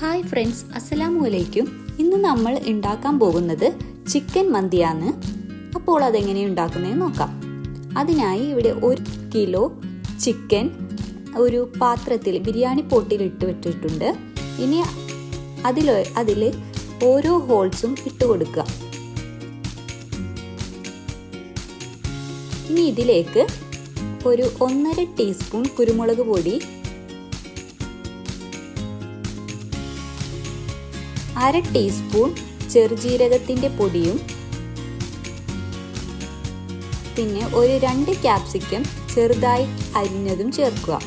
Hi friends അസ്സലാമു അലൈക്കും ഇന്ന് നമ്മൾ ഉണ്ടാക്കാൻ പോകുന്നത് ചിക്കൻ മന്തിയാണ്. അപ്പോൾ അതെങ്ങനെ ഉണ്ടാക്കുന്നതെന്ന് നോക്കാം. അതിനായി ഇവിടെ ഒരു കിലോ ചിക്കൻ ഒരു പാത്രത്തിൽ ബിരിയാണി പോട്ടിൽ ഇട്ട് വെച്ചിട്ടുണ്ട്. ഇനി അതിൽ അതിൽ ഓരോ ഹോൾസും ഇട്ട് കൊടുക്കുക. ഇനി ഇതിലേക്ക് ഒരു ഒന്നര ടീസ്പൂൺ കുരുമുളക് പൊടി അര ടീസ്പൂൺ ചെറുജീരകത്തിന്റെ പൊടിയും പിന്നെ ഒരു രണ്ട് ക്യാപ്സിക്കം ചെറുതായി അരിഞ്ഞതും ചേർക്കുക.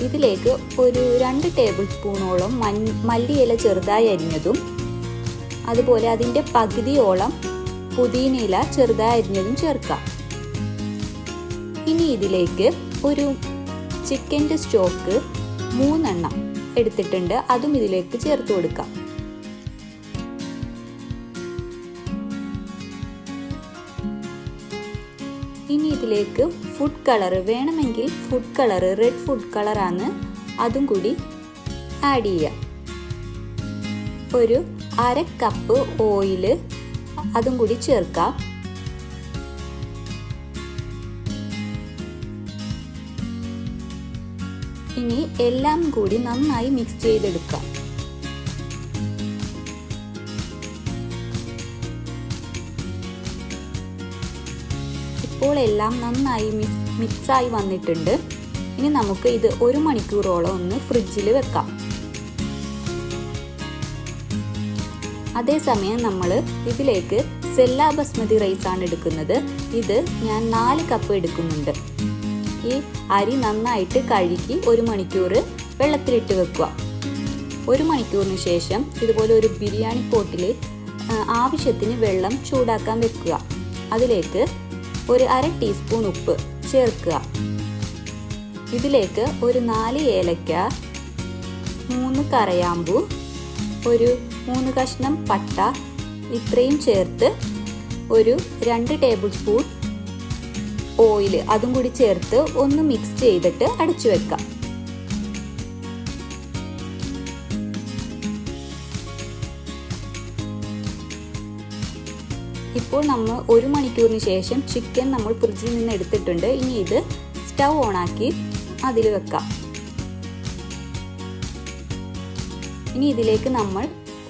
ഇതിലേക്ക് ഒരു രണ്ട് ടേബിൾ സ്പൂണോളം മല്ലിയില ചെറുതായി അരിഞ്ഞതും അതുപോലെ അതിന്റെ പകുതിയോളം പുതിനയില ചെറുതായി അരിഞ്ഞതും ചേർക്കാം ഇനി ഇതിലേക്ക് ഒരു ചിക്കന്റെ സ്റ്റോക്ക് മൂന്നെണ്ണം എടുത്തിട്ടുണ്ട്. അതും ഇതിലേക്ക് ചേർത്ത് കൊടുക്കാം. ഇനി ഇതിലേക്ക് ഫുഡ് കളർ വേണമെങ്കിൽ ഫുഡ് കളർ റെഡ് ഫുഡ് കളറാണ് അതും കൂടി ആഡ് ചെയ്യാം ഒരു അര കപ്പ് ഓയിൽ അതും കൂടി ചേർക്കാം. ഇനി എല്ലാം കൂടി നന്നായി മിക്സ് ചെയ്തെടുക്കാം. ഇപ്പോൾ എല്ലാം നന്നായി മിക്സായി വന്നിട്ടുണ്ട്. ഇനി നമുക്ക് ഇത് ഒരു മണിക്കൂറോളം ഒന്ന് ഫ്രിഡ്ജിൽ വെക്കാം. അതേസമയം നമ്മൾ ഇതിലേക്ക് സെല്ലാ ബസ്മതി റൈസ് ആണ് എടുക്കുന്നത്. ഇത് ഞാൻ നാല് കപ്പ് എടുക്കുന്നുണ്ട്. ഈ അരി നന്നായിട്ട് കഴുകി ഒരു മണിക്കൂർ വെള്ളത്തിലിട്ട് വെക്കുക. ഒരു മണിക്കൂറിന് ശേഷം ഇതുപോലെ ഒരു ബിരിയാണി പോട്ടിൽ ആവശ്യത്തിന് വെള്ളം ചൂടാക്കാൻ വെക്കുക. അതിലേക്ക് ഒരു അര ടീസ്പൂൺ ഉപ്പ് ചേർക്കുക. ഇതിലേക്ക് ഒരു നാല് ഏലക്ക മൂന്ന് കറയാമ്പു ഒരു മൂന്ന് കഷ്ണം പട്ട ഇത്രയും ചേർത്ത് ഒരു രണ്ട് ടേബിൾ സ്പൂൺ ഓയിൽ അതും കൂടി ചേർത്ത് ഒന്ന് മിക്സ് ചെയ്തിട്ട് അടച്ചു വെക്കാം. ഇപ്പോൾ നമ്മൾ ഒരു മണിക്കൂറിന് ശേഷം ചിക്കൻ നമ്മൾ ഫ്രിഡ്ജിൽ നിന്ന് എടുത്തിട്ടുണ്ട്. ഇനി ഇത് സ്റ്റൗ ആക്കി അതിൽ വെക്കാം. ഇനി ഇതിലേക്ക് നമ്മൾ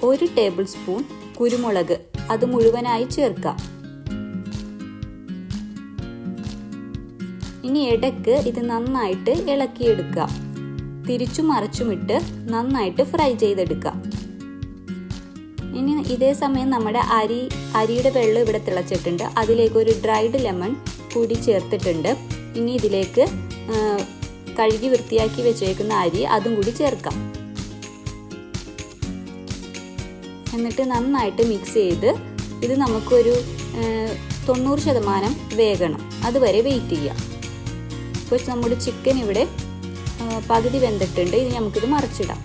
ഒരു ടേബിൾ സ്പൂൺ കുരുമുളക് അത് മുഴുവനായി ചേർക്കാം. ഇനി ഇടയ്ക്ക് ഇത് നന്നായിട്ട് ഇളക്കിയെടുക്കുക. തിരിച്ചു മറിച്ചുമിട്ട് നന്നായിട്ട് ഫ്രൈ ചെയ്തെടുക്കുക. ഇനി ഇതേ സമയം നമ്മുടെ അരി അരിയുടെ വെള്ളം ഇവിടെ തിളച്ചിട്ടുണ്ട്. അതിലേക്ക് ഒരു ഡ്രൈഡ് ലെമൺ കൂടി ചേർത്തിട്ടുണ്ട്. ഇനി ഇതിലേക്ക് കഴുകി വൃത്തിയാക്കി വെച്ചേക്കുന്ന അരി അതും കൂടി ചേർക്കാം. എന്നിട്ട് നന്നായിട്ട് മിക്സ് ചെയ്ത് ഇത് നമുക്കൊരു തൊണ്ണൂറ് ശതമാനം വേഗണം അതുവരെ വെയിറ്റ് ചെയ്യാം ഇപ്പോൾ നമ്മുടെ ചിക്കൻ ഇവിടെ പകുതി വെന്തിട്ടുണ്ട്. ഇനി നമുക്കിത് മറിച്ചിടാം.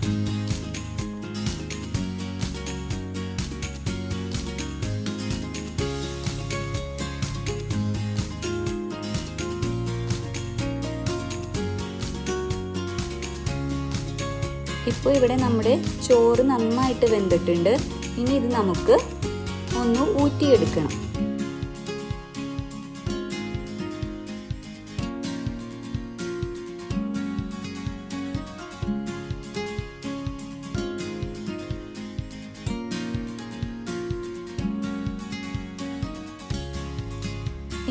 ഇപ്പോൾ ഇവിടെ നമ്മുടെ ചോറ് നന്നായിട്ട് വെന്തിട്ടുണ്ട്. ഇനി ഇത് നമുക്ക് ഒന്ന് ഊറ്റിയെടുക്കണം.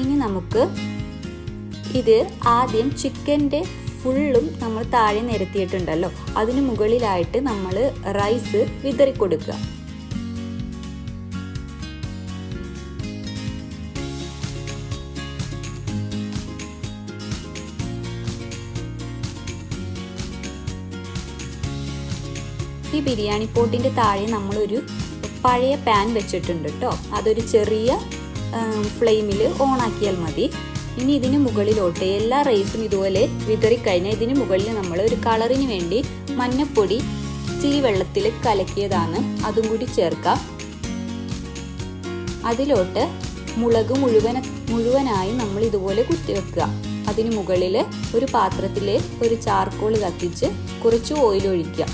ഇനി നമുക്ക് ഇത് ആദ്യം ചിക്കന്റെ ഫുള്ളും നമ്മൾ താഴെ നിരത്തിയിട്ടുണ്ടല്ലോ. അതിന് മുകളിലായിട്ട് നമ്മൾ റൈസ് വിതറി കൊടുക്കുക ഈ ബിരിയാണി പോട്ടിന്റെ താഴെ നമ്മളൊരു പഴയ പാൻ വെച്ചിട്ടുണ്ട് കേട്ടോ അതൊരു ചെറിയ ഫ്ലെയിമിൽ ഓണാക്കിയാൽ മതി. ഇനി ഇതിന് മുകളിലോട്ട് എല്ലാ റൈസും ഇതുപോലെ വിതറിക്കഴിഞ്ഞാൽ ഇതിന് മുകളിൽ നമ്മൾ ഒരു കളറിന് വേണ്ടി മഞ്ഞപ്പൊടി ഇച്ചിരി വെള്ളത്തിൽ കലക്കിയതാണ്. അതും കൂടി ചേർക്കാം. അതിലോട്ട് മുളക് മുഴുവൻ മുഴുവനായി നമ്മൾ ഇതുപോലെ കുത്തിവെക്കുക വെക്കുക. അതിന് മുകളിൽ ഒരു പാത്രത്തിൽ ഒരു ചാർക്കോൾ കത്തിച്ച് കുറച്ച് ഓയിൽ ഒഴിക്കുക.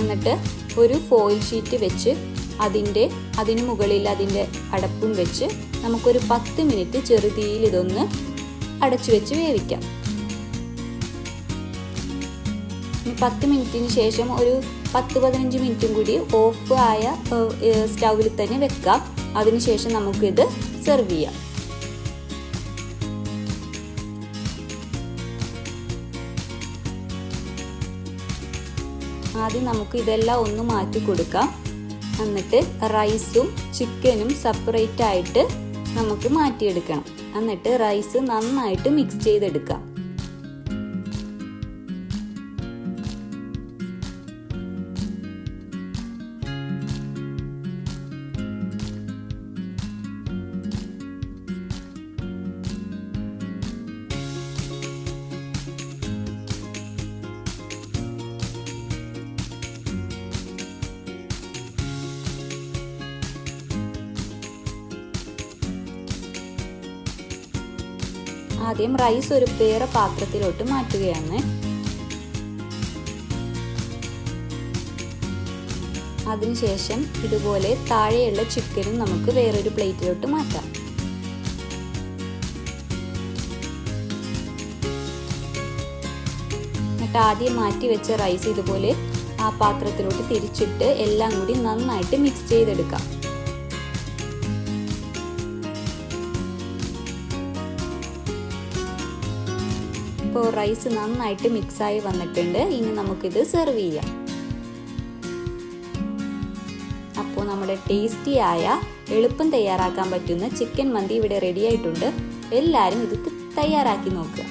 എന്നിട്ട് ഒരു ഫോയിൽ ഷീറ്റ് വെച്ച് അതിന്റെ അതിന് മുകളിൽ അതിന്റെ അടപ്പും വെച്ച് നമുക്കൊരു പത്ത് മിനിറ്റ് ചെറുതീയിൽ ഇതൊന്ന് അടച്ചു വെച്ച് വേവിക്കാം. പത്ത് മിനിറ്റിന് ശേഷം ഒരു പത്ത് പതിനഞ്ച് മിനിറ്റും കൂടി ഓഫ് ആയ സ്റ്റൗവിൽ തന്നെ വെക്കാം. അതിനുശേഷം നമുക്കിത് സെർവ് ചെയ്യാം. ആദ്യം നമുക്ക് ഇതെല്ലാം ഒന്ന് മാറ്റി കൊടുക്കാം. എന്നിട്ട് റൈസും ചിക്കനും സെപ്പറേറ്റ് ആയിട്ട് നമുക്ക് മാറ്റിയെടുക്കണം. എന്നിട്ട് റൈസ് നന്നായിട്ട് മിക്സ് ചെയ്തെടുക്കാം. ആദ്യം റൈസ് ഒരു വേറെ പാത്രത്തിലോട്ട് മാറ്റുകയാണ്. അതിനുശേഷം ഇതുപോലെ താഴെയുള്ള ചിക്കനും നമുക്ക് വേറൊരു പ്ലേറ്റിലോട്ട് മാറ്റാം. എന്നിട്ട് ആദ്യം മാറ്റി വെച്ച റൈസ് ഇതുപോലെ ആ പാത്രത്തിലോട്ട് തിരിച്ചിട്ട് എല്ലാം കൂടി നന്നായിട്ട് മിക്സ് ചെയ്തെടുക്കാം. ഇപ്പോൾ റൈസ് നന്നായിട്ട് മിക്സായി വന്നിട്ടുണ്ട്. ഇനി നമുക്കിത് സെർവ് ചെയ്യാം. അപ്പോൾ നമ്മുടെ ടേസ്റ്റി ആയ എളുപ്പം തയ്യാറാക്കാൻ പറ്റുന്ന ചിക്കൻ മന്തി ഇവിടെ റെഡി ആയിട്ടുണ്ട്. എല്ലാവരും ഇത് തയ്യാറാക്കി നോക്കുക.